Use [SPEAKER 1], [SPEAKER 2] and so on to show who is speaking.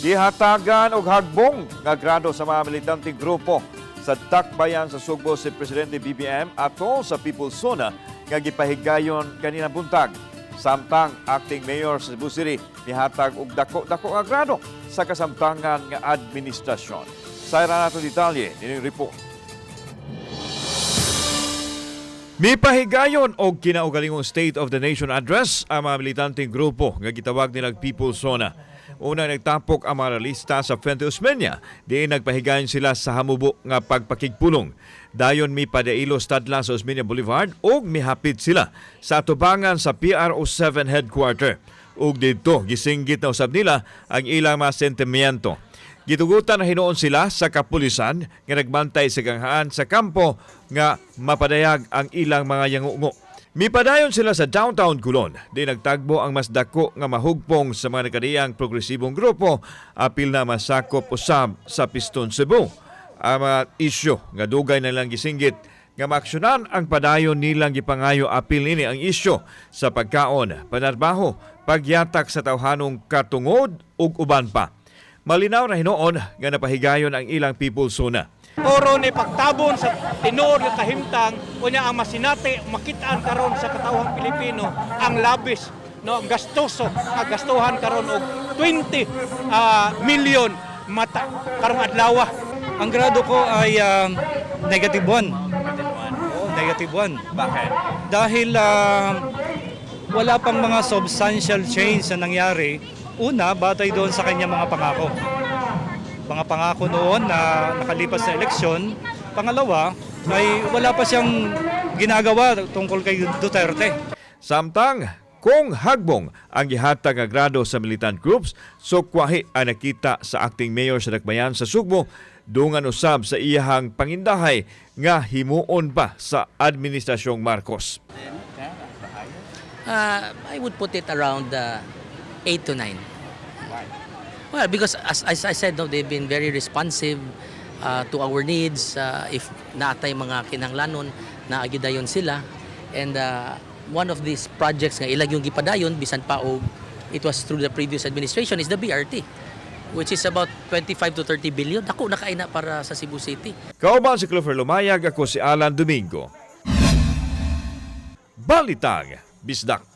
[SPEAKER 1] Gihatagan og hagbong nga grado sa mga militanteng grupo sa Takbayan sa Sugbo si Presidente BBM ato sa People's Zona nga gipahigayon kanina buntag. Samtang acting mayor sa Cebu City nihatag og dako-dako nga grado sa kasamtangan nga administrasyon. Sayra nato detalye nining report. Mipahigayon og kinaugalingong State of the Nation Address ang mga militanteng grupo nga gitawag nilang People's Zona. Unang nagtapok ang mga sa Fuente Osmeña, di nagpahigayon sila sa hamubo nga pagpakigpulong. Dayon mi padailo stadla sa Osmeña Boulevard ug mihapit sila sa atubangan sa PRO7 headquarter. Ug dito gisinggit na usab nila ang ilang mga sentimiento. Gitugutan na hinuon sila sa kapulisan nga nagbantay sa ganghaan sa kampo nga mapadayag ang ilang mga yangungo. Mipadayon sila sa downtown Kulon. Di nagtagbo ang mas dako nga mahugpong sa mga nakadiyang progresibong grupo apil na masakop usab sa Piston Cebu. Ang mga isyo nga dugay na lang gisinggit nga maaksyonan ang padayon nilang gipangayo apil ini ang isyo sa pagkaon, panarbaho, pagyatak sa tawhanong katungod ug uban pa. Malinaw na hinuon nga napahigayon ang ilang people's zona.
[SPEAKER 2] Puro ni pagtabon sa tinor yung kahimtang unya ang masinati makitaan karon sa katawhang Pilipino ang labis no gastoso nga gastuhan karon og 20 ah, million mata karong adlaw
[SPEAKER 3] Ang grado ko ay um, negative 1. Oo, negative 1.
[SPEAKER 1] Bakit?
[SPEAKER 3] Dahil um, wala pang mga substantial change na nangyari. Una, batay doon sa kanyang mga pangako. Mga pangako noon na nakalipas na eleksyon. Pangalawa, ay wala pa siyang ginagawa tungkol kay Duterte.
[SPEAKER 1] Samtang kung hagbong ang gihatag nga grado sa militant groups, sukwahi ang nakita sa acting mayor sa Dakbayan sa Sugbo, dungan usab sa iyahang pangindahay nga himuon pa sa Administrasyong Marcos.
[SPEAKER 4] Uh, I would put it around uh, 8 to 9. Well, because as, as I said, no, they've been very responsive uh, to our needs. Uh, if naatay mga kinanglanon, naagyudayon sila. And uh, one of these projects nga ilag yung gipadayon, bisan pa og it was through the previous administration, is the BRT which is about 25 to 30 billion. Ako, nakaina para sa Cebu City.
[SPEAKER 1] Kauban si Clover Lumayag, ako si Alan Domingo. Balitang Bisdak.